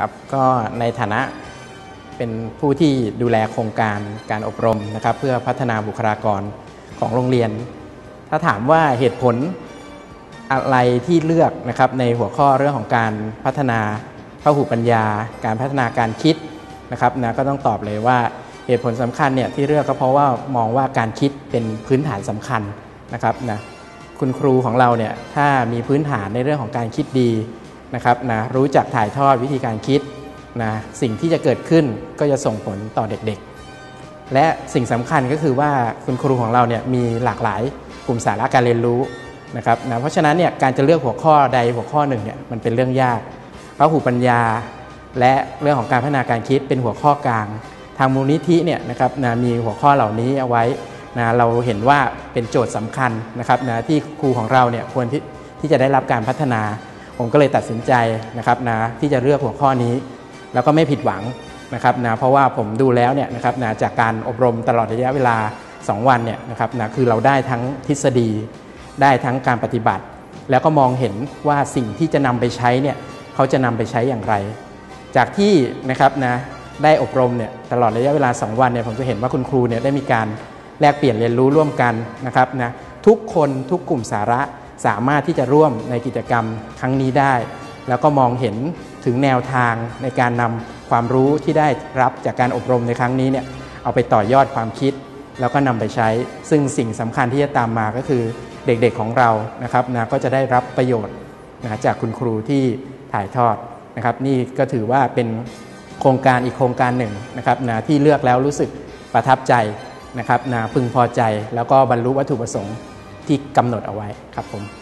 ครับก็ในฐานะเป็นผู้ที่ดูแลโครงการการอบรมนะครับ เพื่อพัฒนาบุคลากรของโรงเรียน ถ้าถามว่าเหตุผลอะไรที่เลือกนะครับในหัวข้อเรื่องของการพัฒนาพหูปัญญา การพัฒนาการคิดนะครับนะก็ต้องตอบเลยว่าเหตุผลสำคัญเนี่ยที่เลือกก็เพราะว่ามองว่าการคิดเป็นพื้นฐานสำคัญนะครับนะคุณครูของเราเนี่ยถ้ามีพื้นฐานในเรื่องของการคิดดี นะครับนะรู้จักถ่ายทอดวิธีการคิดนะสิ่งที่จะเกิดขึ้นก็จะส่งผลต่อเด็กๆ และสิ่งสำคัญก็คือว่าคุณครูของเราเนี่ยมีหลากหลายกลุ่มสาระการเรียนรู้นะครับนะเพราะฉะนั้นเนี่ยการจะเลือกหัวข้อใดหัวข้อหนึ่งเนี่ยมันเป็นเรื่องยาก เพราะหูปัญญา และเรื่องของการพัฒนาการคิดเป็นหัวข้อกลาง ทางมูลนิธิเนี่ยนะครับนะมีหัวข้อเหล่านี้เอาไว้นะเราเห็นว่าเป็นโจทย์สำคัญนะครับนะที่ครูของเราเนี่ยควรที่ที่จะได้รับการพัฒนา ผมก็เลยตัดสินใจนะครับนะที่จะเลือกหัวข้อนี้ แล้วก็ไม่ผิดหวังนะครับนะเพราะว่าผมดูแล้วเนี่ยนะครับนะจากการอบรมตลอดระยะเวลา 2 วันเนี่ยนะครับนะคือเราได้ทั้งทฤษฎี ได้ทั้งการปฏิบัติ แล้วก็มองเห็นว่าสิ่งที่จะนำไปใช้เนี่ยเขาจะนำไปใช้อย่างไร จากที่นะครับนะได้อบรมเนี่ยตลอดระยะเวลา 2 วันเนี่ยผมจะเห็นว่าคุณครูเนี่ยได้มีการแลกเปลี่ยนเรียนรู้ร่วมกันนะครับนะทุกคนทุกกลุ่มสาระ สามารถที่จะร่วมในกิจกรรมครั้งนี้ได้ แล้วก็มองเห็นถึงแนวทางในการนำความรู้ที่ได้รับจากการอบรมในครั้งนี้เนี่ยเอาไปต่อยอดความคิด แล้วก็นำไปใช้ ซึ่งสิ่งสำคัญที่จะตามมาก็คือเด็กๆของเรานะครับนะก็จะได้รับประโยชน์นะจากคุณครูที่ถ่ายทอดนะครับ นี่ก็ถือว่าเป็นโครงการอีกโครงการหนึ่งนะครับนะที่เลือกแล้วรู้สึกประทับใจนะครับนะพึงพอใจแล้วก็บรรลุวัตถุประสงค์ ที่กำหนดเอาไว้ครับผม